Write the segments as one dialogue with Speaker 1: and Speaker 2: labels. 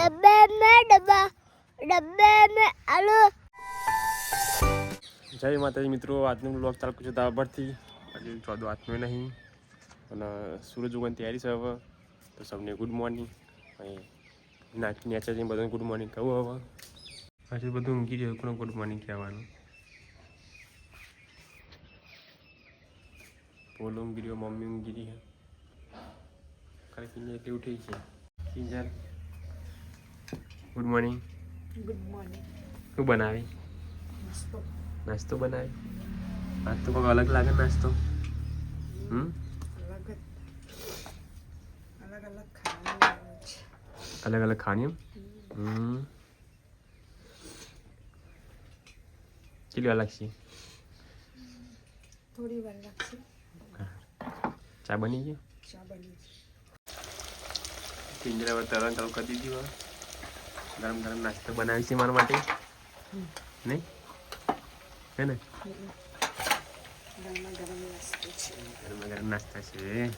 Speaker 1: डब्बे में डब्बा डब्बे में आलू
Speaker 2: જય માતાજી મિત્રો આજનો બ્લોગ ચાલુ છે દાવા પરથી આજે ચોદો આજનો નહીં અને સૂરજ ઉગવાની તૈયારી છે હવે તો સૌને ગુડ મોર્નિંગ અને નાચ નેચર જઈને બધાને ગુડ મોર્નિંગ કહું હવે પછી બધું ઊંઘી રહ્યું કોને ગુડ મોર્નિંગ કહેવાનું પોલો ઊંઘી રહ્યો મમ્મી ઊંઘી રહી ખાલી કિંજર એટલી ઉઠી છે કિંજર ગુડ મોર્નિંગ
Speaker 3: ગુડ મોર્નિંગ
Speaker 2: શું બનાવી
Speaker 3: મસ્તો
Speaker 2: નાસ્તો બનાવી આજ તો કંઈક અલગ લાગે નાસ્તો હમ
Speaker 3: અલગ જ અલગ અલગ ખાવાનું છે
Speaker 2: અલગ અલગ ખાણી હમ કેટલી વાર લાગશે
Speaker 3: થોડી વાર લાગશે
Speaker 2: ચા બની ગઈ
Speaker 3: ચા બની
Speaker 2: પિંજરા પર તરણ ચાલુ કરી દીધી હોય ગરમ ગરમ નાસ્તો બનાવી છે મારા માટે. નહીં? હે ને?
Speaker 3: ગરમા ગરમ નાસ્તો છે.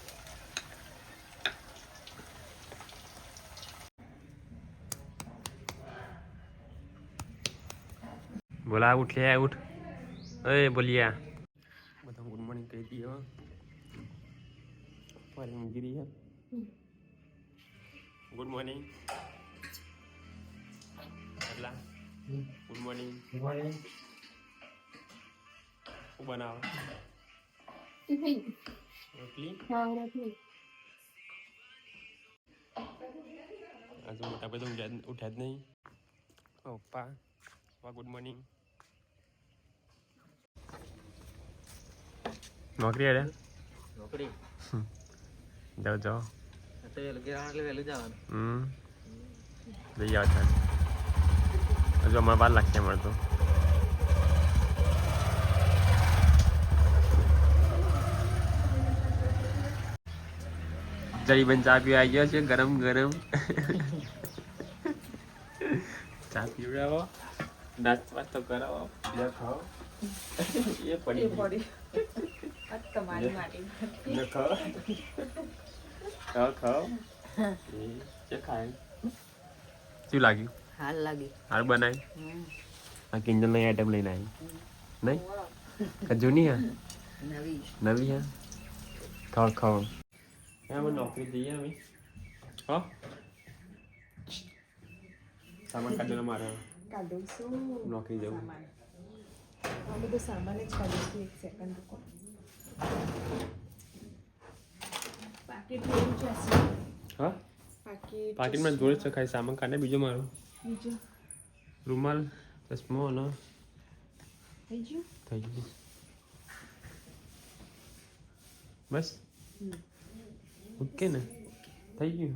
Speaker 2: બોલા ઉઠ લે ઉઠ. અરે બોલિયા. બધા ગુડ મોર્નિંગ કહી દઈએ ફરી ઊંઘી ગુડ મોર્નિંગ એટલા ગુડ મોર્નિંગ શું બનાવો રોટલી આજે મોટા બધા ઊંઘ્યા જ- ઉઠ્યા જ નહીં ઓ પપ્પા પપ્પા ગુડ મોર્નિંગ નોકરી અરે
Speaker 4: નોકરી
Speaker 2: જાઓ જાઓ
Speaker 4: વહેલું જવાનું
Speaker 2: હમ જઈ આવતા હજુ અમારે બાર લાખ ક્યાં તો. જરીબન ચા પીવા આવી ગયો છે ગરમ ગરમ. ચા પીવડાવો. નાસ્તો તો કરાવો. ખાઓ. એ પડી
Speaker 3: પડી. તમારી માટે.
Speaker 2: ન ખાઓ. ખાઓ ખાઓ. જે ખાય. શું લાગ્યું?
Speaker 4: હાલ લાગી.
Speaker 2: હાલ બનાવી આ કિંજલની આઈટમ લઈને આવી. નહીં? કે જૂની હા?
Speaker 4: નવી.
Speaker 2: નવી હા? ખાવ ખાવ અમે નોકરી જઈએ અમે. હા? સામાન કાઢેલો મારે.
Speaker 3: કાઢું છું
Speaker 2: નોકરી જવું.
Speaker 3: સામાન. આ બધું સામાન જ કાઢું છું એક સેકન્ડ રૂકો. પાકીટ લેવું છે.
Speaker 2: હા?
Speaker 3: પાકીટ
Speaker 2: પાકીટમાં જોડે છે ખાલી સામાન કાઢે બીજો મારો.
Speaker 3: બીજું
Speaker 2: રૂમાલ ચશ્મો અને
Speaker 3: થઈ ગયું
Speaker 2: થઈ ગયું બસ. ઓકે ને થઈ ગયું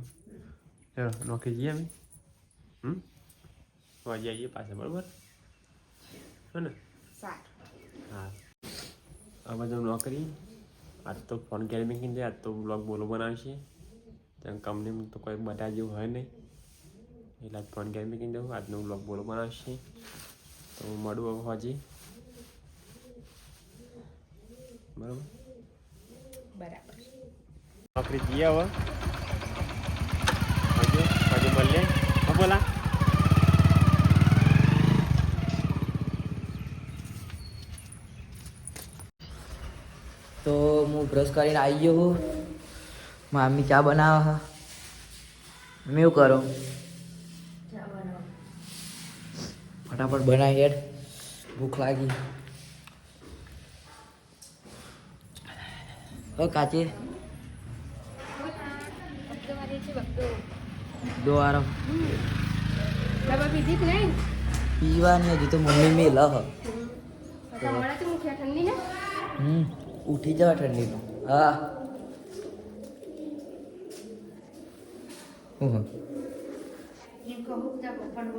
Speaker 2: ચાલો નોકરી જઈએ અમે હમ વાજી આવીએ પાછા બરાબર હો ને હા આ બધું નોકરી આજ તો ફોન કેરી મૂકીને જાય આજ તો બ્લોગ બોલો બનાવશે ત્યાં કંપનીમાં તો કોઈ બધા જેવું હોય નહીં એટલે આજ ફોન ગેમ મૂકીને જવું આજનો બ્લોગ બોલો બનાવશે તો હું મળું હવે હજી. બરાબર?
Speaker 3: બરાબર.
Speaker 2: નોકરી જઈએ હવે. હજુ હજુ મળીએ. હા બોલા.
Speaker 4: તો હું બ્રશ કરીને આવી ગયો હું. મામી ચા બનાવે મેં એવું કરો. ફટાફટ બનાવી હેડ. ભૂખ લાગી. ઓ કાચી. દો પીવાની હજી તો મમ્મી મેં લહ. હમ, ઉઠી જવા ઠંડીમાં. હું, હા
Speaker 5: એમ કહું કે પપ્પાને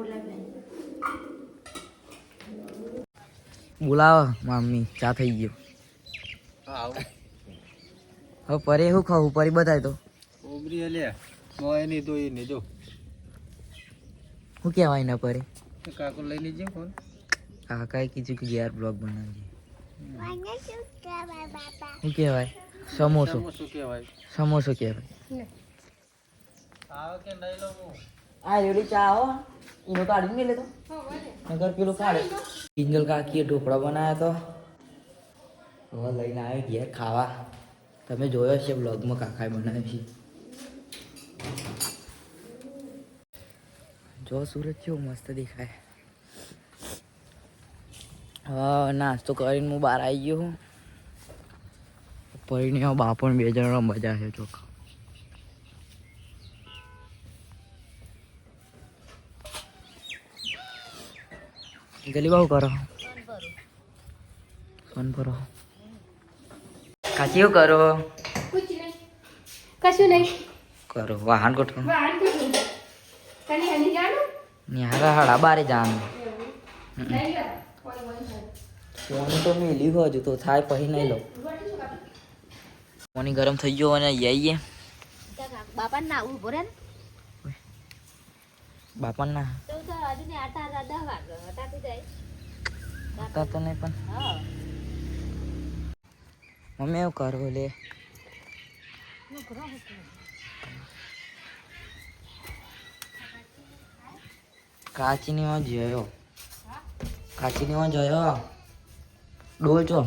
Speaker 5: બોલાવી
Speaker 4: મમ્મી ચા થઈ ગયો. હવે પરે શું ખાવું? પરી બતાય તો.
Speaker 6: ઓબરી અલે મોય નહીં તો એને જો.
Speaker 4: શું કહેવાય ના પરે?
Speaker 6: કાકો લઈ લેજે ફોન
Speaker 4: કાકાએ કીધું કે યાર બ્લોગ બનાવજે
Speaker 1: શું કહેવાય
Speaker 4: સમોસો. સમોસો
Speaker 6: શું કહેવાય.
Speaker 4: સમોસો કહેવાય.
Speaker 6: આવે કે નહીં લો હું
Speaker 4: આ રેડી ચા હો. એનો કાઢી ને લેતો નગર પેલું કાઢે કિંજલ કાકીએ ઢોકળા બનાવ્યા તો. હવે લઈને આવ્યો ઘેર ખાવા. તમે જોયો છે બ્લોગમાં કાકાએ બનાવ્યું છે. જો સુરત કેવો મસ્ત દેખાય. હા, નાસ્તો કરીને હું બહાર આવી ગયો હું પરીને બાપણ બે જણા મજા છે ચોક ગલી બહુ કરો ફોન કરો કાચી કરો.
Speaker 5: કશું નહીં.
Speaker 4: કરો વાહન ગોઠવો.
Speaker 5: વાહન ગોઠવો તને હની જાણું?
Speaker 4: નિહારા હાડા બારે
Speaker 5: કોઈ
Speaker 4: ફોન તો મેલી લીધો હજુ તો થાય પછી નહીં લો પાણી ગરમ થઈ ગયો અને આવીએ
Speaker 1: બાપા ના ઊભો રે
Speaker 4: બાપા ના.
Speaker 1: તો તો હજુ ને આટા આટા દહ વાગે હટાતી જાય
Speaker 4: હતા તો નહીં પણ. મમ્મી એવું કરવું લે. કાચીની માં જોયો. કાચીની માં જોયો? ડોલ છો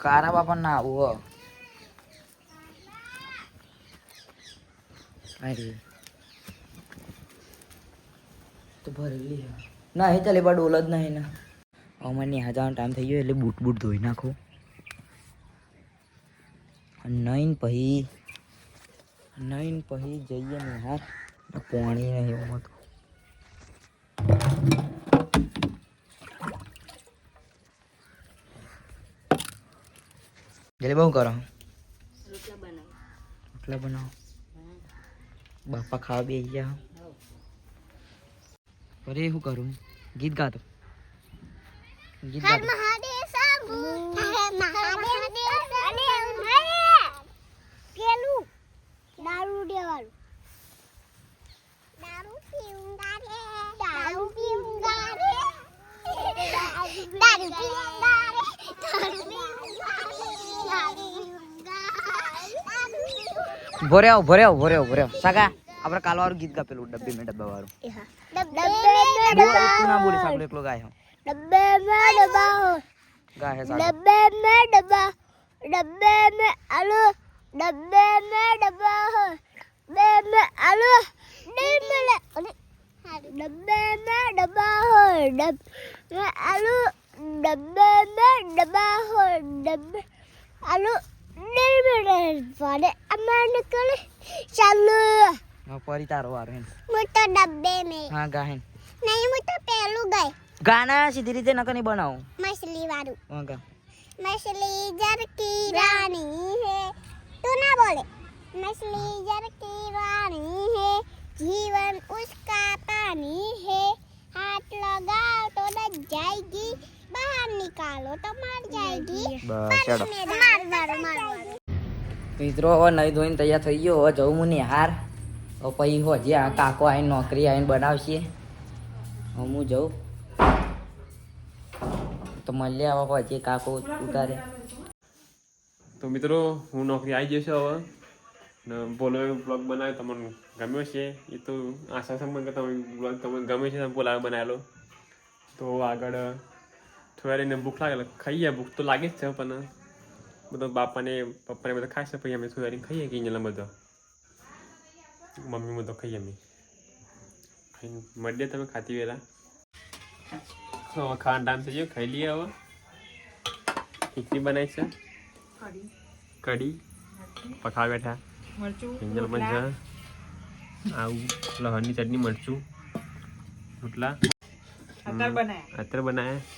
Speaker 4: કારા બાપા ના આવું અરે તો ભરેલી ના એ ચાલે પણ ડોલ જ નહીં ને અમારે ત્યાં જવાનો ટાઈમ થઈ ગયો એટલે બૂટ બૂટ ધોઈ નાખો. નહીં પછી નહીં પછી જઈએ ને યાર પાણી નહીં એવું હતું જલે બહુ કરો.
Speaker 1: રોટલા બનાવો.
Speaker 4: રોટલા બનાવો. બાપા ખાવા બે ગયા. અરે શું કરું? ગીત ગાતો. ગીત ગાતો.
Speaker 1: દારૂ દેવાળું દારૂ રે દારૂ પીવું દારૂ પીઉંગા
Speaker 4: ભોરે આવો ભોરે આવો ભોરે આવો ભોરે આવો સાગા આપણે કાલ વાળું ગીત ગા પેલું ડબ્બે મેં ડબ્બા વાળું તું ના બોલી સાગડો એકલો ગાય
Speaker 1: ડબ્બે મેં ડબ્બા
Speaker 4: ગાય
Speaker 1: ડબ્બે મેં ડબ્બા. ડબ્બે મેં આલુ ડબ્બે મેં ડબ્બા હો ડબ્બે મેં આલુ ડબ્બે લે ડબ્બે મેં ડબ્બા હો ડબ્બે આલુ ડબ્બે મેં ડબ્બા ડબ્બે આલુ વડે અમારે કલે ચાલુ
Speaker 4: હા તો
Speaker 1: ડબ્બે મે નહીં
Speaker 4: હું
Speaker 1: તો પેલું ગઈ
Speaker 4: ગાના સીધી રીતે નકો મછલી મછલી
Speaker 1: જરકી રાણી
Speaker 4: હે
Speaker 1: તું ના બોલે મછલી જરકી હે જીવન ઉસકા પાણી હે હાથ લગાવ તો ન જાયગી કાલો તો માર જાયગી
Speaker 4: બસ
Speaker 1: ચડો માર માર માર
Speaker 4: મિત્રો હવે નહીં ધોઈને તૈયાર થઈ ગયો. હવે જવું હું હાર તો પછી હો જે આ કાકો આવીને નોકરી આવીને બનાવશે. હું જઉં. તો મળી આવો હજી કાકો ઉતારે.
Speaker 2: તો મિત્રો હું નોકરી આવી જશે હવે. ને બોલો બ્લોગ બનાવ્યો તમને ગમ્યો છે એ તો આશા સંબંધ તમે બ્લોગ તમને ગમે છે તમે બોલાવે બનાવેલો. તો આગળ થોડા રહીને ભૂખ લાગે ખાઈએ ભૂખ તો લાગે જ છે પણ બધા બાપાને પપ્પાને બધા ખાય છે પછી અમે થોડા રહીને ખાઈએ કિંજલા બધો મમ્મી બધો ખાઈએ અમે મળીએ તમે ખાતી વેલા હવે ખાવાનો ટાઈમ થઈ ગયો ખાઈ લઈએ હવે ખીચડી બનાવી છે
Speaker 3: કઢી
Speaker 2: પખા બેઠા
Speaker 3: મરચું
Speaker 2: મજા આવું લહણની ચટણી મરચું રોટલા
Speaker 3: અત્યારે બનાયા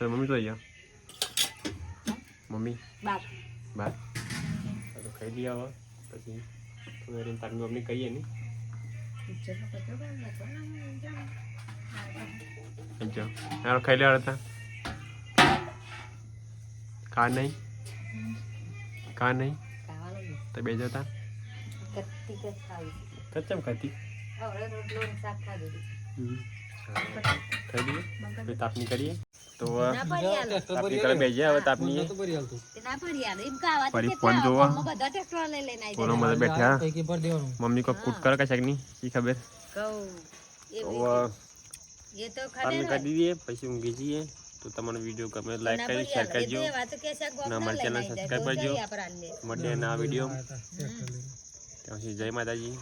Speaker 2: મમ્મી જોઈ જાઓ મમ્મી
Speaker 3: બાર
Speaker 2: બાર આ તો ખાઈ લઈએ હવે પછી થોડી વાર તારી મમ્મી કહીએ ને જો હારો ખાઈ લેવા હતા કા નહીં કા નહીં તો બે જતા કચ્ચમ ખાતી થઈ પછી તાપની કરીએ તો
Speaker 7: ના
Speaker 2: તાપની હવે ફોન જોવા. મમ્મી કો કૂટ કર કે શકની ખબર.
Speaker 7: કહું.
Speaker 2: તો
Speaker 7: એ તો
Speaker 2: તાપની
Speaker 7: ખડે
Speaker 2: કરી દઈએ પછી ઊંઘી જઈએ. તો તમને વીડિયો ગમે લાઈક કરી શેર કરજો.
Speaker 7: વાત કે છે ગોમ
Speaker 2: ના,
Speaker 7: ના
Speaker 2: અમારી
Speaker 7: આવી જાય.
Speaker 2: કરજો. મળીએ ના વીડિયો ત્યાં જય માતાજી.